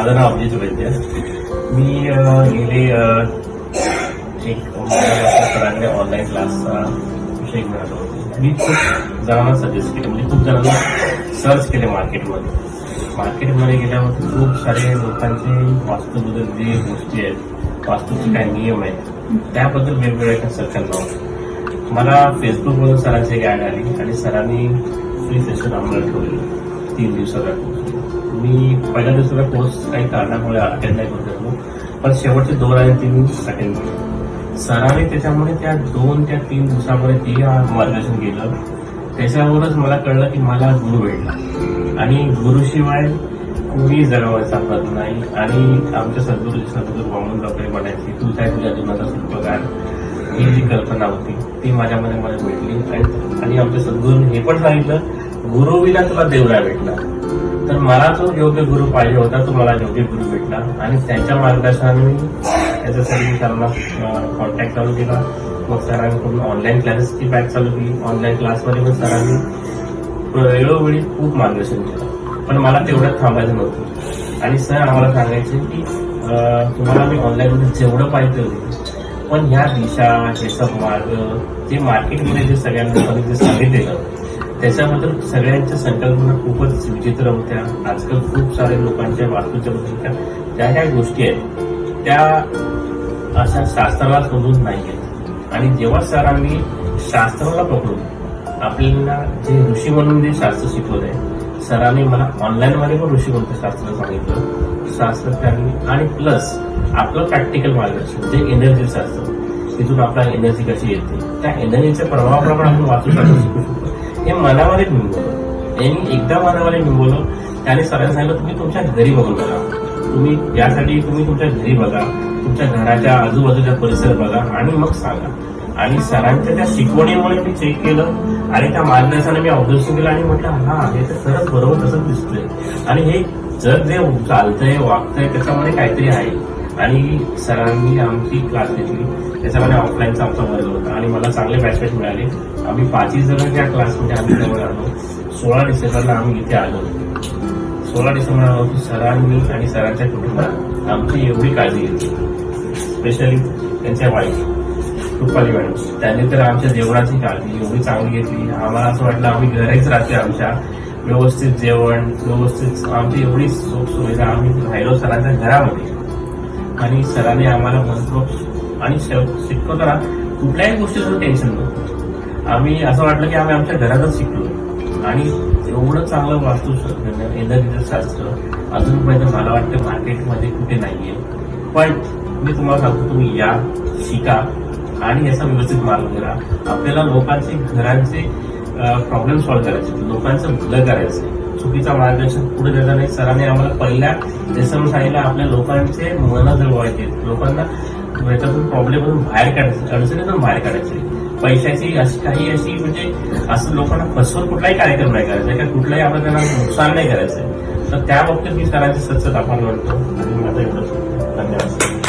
माझं नाव अभिजित वैद्य मी गेले एक सरांकडे ऑनलाईन क्लासचा विषय घेऊन होतो. मी खूप जणांना सजेस्ट केले. म्हणजे खूप जणांना सर्च केले मार्केटमध्ये मार्केटमध्ये गेल्यावर खूप सारे लोकांचे वास्तूबद्दल जे गोष्टी आहेत वास्तूचे काय नियम आहेत त्याबद्दल वेगवेगळ्या सर्च करणार मला फेसबुकवरून सरांची गाईड आली आणि सरांनी फ्री सेशन आम्हाला ठेवलेलं. तीन दिवसाचा कोर्स मी पहिल्या दिवसाचा कोर्स काही कारणामुळे अटेंड नाही करू शकलो पण शेवटचे दोन आणि तीन अटेंड केले सरांनी त्याच्यामुळे त्या दोन त्या तीन दिवसामध्ये ते मार्गदर्शन केलं. त्याच्यावरच मला कळलं की मला गुरु भेटला. आणि गुरुशिवाय कोणी जगावं सापडत नाही. आणि आमच्या सद्गुरू सद्गुरू वामन डॉक्टर म्हणायची तू काय तुझ्या जीवनाचा शिल्पकार? ही जी कल्पना होती ती माझ्या मनामध्ये भेटली. आणि- आमचे आमच्या सद्गुरूंनी हे पण सांगितलं गुरुविला तुला देवरा भेटला. तर मला जो योग्य गुरु पाहिजे होता तो मला योग्य गुरु भेटला. आणि त्यांच्या मार्गदर्शनाने मी त्याच्यासाठी मी सरांना कॉन्टॅक्ट चालू केला. मग सरांकडून ऑनलाईन क्लासेसची बॅच चालू केली. ऑनलाईन क्लासमध्ये पण सरांनी वेळोवेळी खूप मार्गदर्शन केलं. पण मला तेवढ्यात थांबायचं नव्हतं. आणि सर आम्हाला सांगायचे की तुम्हाला मी ऑनलाईनमध्ये जेवढं पाहिजे होतं पण ह्या दिशा हे सब मार्ग जे मार्केटमध्ये जे सगळ्या लोकांनी जे सांगितलेलं त्याच्याबद्दल सगळ्यांच्या संकल्पना खूपच विचित्र होत्या. आजकाल खूप साऱ्या लोकांच्या वास्तूच्या बद्दलच्या ज्या ज्या गोष्टी आहेत त्या अशा शास्त्राला समजून नाही आहेत आणि जेव्हा सरांनी शास्त्राला पकडून आपल्याला जे ऋषी म्हणून जे शास्त्र शिकवत आहे सरांनी मला ऑनलाईन मध्ये पण ऋषी शास्त्र सांगितलं. शास्त्रज्ञांनी आणि प्लस आपलं प्रॅक्टिकल मार्गदर्शन जे एनर्जी शास्त्र तिथून आपला एनर्जी कशी येते त्या एनर्जीच्या प्रभावाप्रमाणे आपण वाचू शकतो शिकू शकतो. हे मनामध्ये निंबवलं यांनी एकदा मनामध्ये निंबवलं त्याने सरांनी सांगितलं तुम्ही तुमच्या घरी बघून बघा. तुम्ही यासाठी तुम्ही तुमच्या घरी बघा. तुमच्या घराच्या आजूबाजूच्या परिसर बघा आणि मग सांगा. आणि सरांच्या त्या शिकवणीमुळे मी चेक केलं आणि त्या मार्गदर्शनाने मी ऑब्झर्वेशन केलं आणि म्हटलं हा हे तर सरच बरोबर तसंच दिसतंय. आणि हे जग जे चालतंय वागतंय त्याच्यामध्ये काहीतरी आहे. आणि सरांनी आमची क्लास घेतली. त्याच्यामध्ये ऑफलाईनचा आमचा वर्ग होता आणि मला चांगले बॅचमेट मिळाले. आम्ही पाचही जण त्या क्लासमध्ये आम्ही जवळ आलो. सोळा डिसेंबरला आम्ही इथे आलो. सोळा डिसेंबर आलो सरांनी आणि सरांच्या कुटुंबात आमची एवढी काळजी घेतली. स्पेशली त्यांच्या वाईफ रुपाली मॅडम त्यांनी तर आमच्या जेवणाची काळजी एवढी चांगली घेतली. आम्हाला असं वाटलं आम्ही घरीच राहते आमच्या. व्यवस्थित जेवण व्यवस्थित आमची एवढी सुख सुविधा आम्ही राहिलो सरांच्या घरामध्ये. आणि सरांनी आम्हाला मनपूर्वक आणि श- शिकवताना कुठल्याही गोष्टीचं टेन्शन नव्हतं आम्ही असं वाटलं की आम्ही आमच्या घरातच शिकलो. आणि एवढं चांगलं वाचू एनर्जीचं शास्त्र अजूनपर्यंत मला वाटतं मार्केटमध्ये कुठे नाहीये. पण मी तुम्हाला सांगतो तुम्ही या शिका. आणि याचा व्यवस्थित मार्ग करा. आपल्याला लोकांचे घरांचे प्रॉब्लेम सॉल्व्ह करायचे लोकांचं भलं करायचं चुकीचा मार्गदर्शन पुढे देता नाही? सरांनी आम्हाला पहिल्या लेसन सांगितलं आपल्या लोकांचे मन जळवायचे लोकांना याच्यातून प्रॉब्लेम बाहेर काढायचे. अडचणीतून बाहेर काढायचे. पैशाची अशी काही अशी म्हणजे असं लोकांना फसवून कुठलाही कार्यक्रम नाही करायचा. किंवा कुठलाही आपण त्यांना नुकसान नाही करायचं. तर त्या बाबतीत मी सरांचे सच्च आपण म्हणतो आणि माझं एवढंच. धन्यवाद